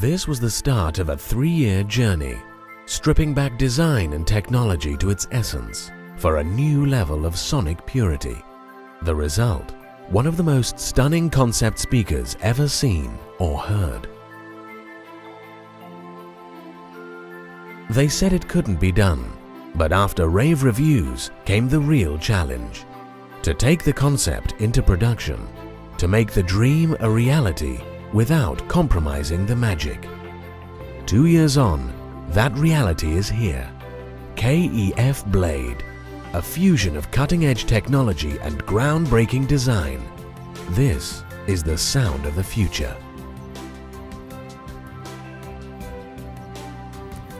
This was the start of a three-year journey, stripping back design and technology to its essence for a new level of sonic purity. The result, one of the most stunning concept speakers ever seen or heard. They said it couldn't be done, but after rave reviews came the real challenge. To take the concept into production, to make the dream a reality without compromising the magic. Two years on, that reality is here. KEF Blade, a fusion of cutting-edge technology and groundbreaking design. This is the sound of the future.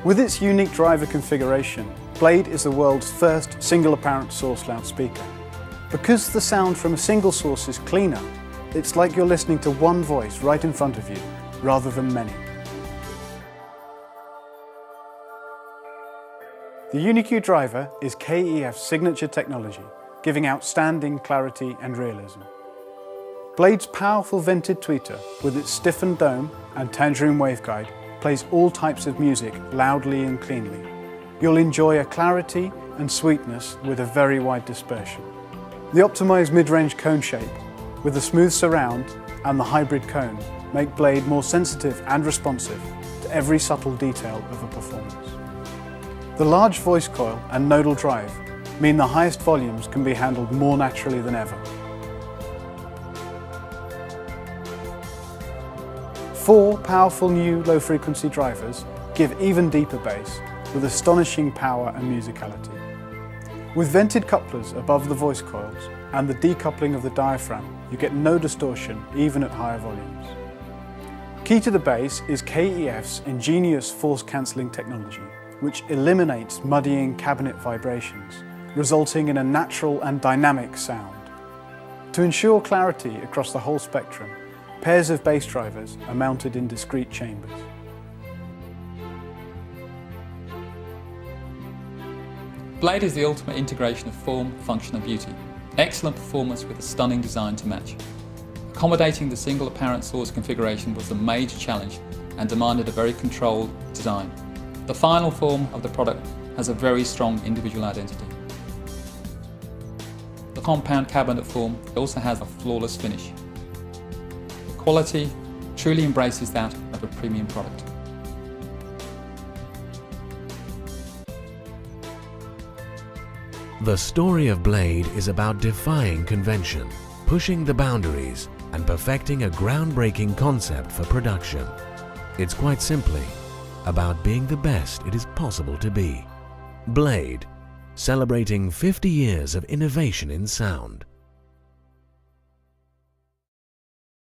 With its unique driver configuration, Blade is the world's first single apparent source loudspeaker. Because the sound from a single source is cleaner, it's like you're listening to one voice right in front of you, rather than many. The UniQ driver is KEF's signature technology, giving outstanding clarity and realism. Blade's powerful vented tweeter, with its stiffened dome and tangerine waveguide, plays all types of music loudly and cleanly. You'll enjoy a clarity and sweetness with a very wide dispersion. The optimized mid-range cone shape, with the smooth surround and the hybrid cone, make Blade more sensitive and responsive to every subtle detail of a performance. The large voice coil and nodal drive mean the highest volumes can be handled more naturally than ever. Four powerful new low-frequency drivers give even deeper bass with astonishing power and musicality. With vented couplers above the voice coils and the decoupling of the diaphragm, you get no distortion even at higher volumes. Key to the bass is KEF's ingenious force-cancelling technology, which eliminates muddying cabinet vibrations, resulting in a natural and dynamic sound. To ensure clarity across the whole spectrum, pairs of bass drivers are mounted in discrete chambers. Blade is the ultimate integration of form, function and beauty. Excellent performance with a stunning design to match. Accommodating the single apparent source configuration was a major challenge and demanded a very controlled design. The final form of the product has a very strong individual identity. The compound cabinet form also has a flawless finish. The quality truly embraces that of a premium product. The story of Blade is about defying convention, pushing the boundaries, and perfecting a groundbreaking concept for production. It's quite simply about being the best it is possible to be. Blade, celebrating 50 years of innovation in sound.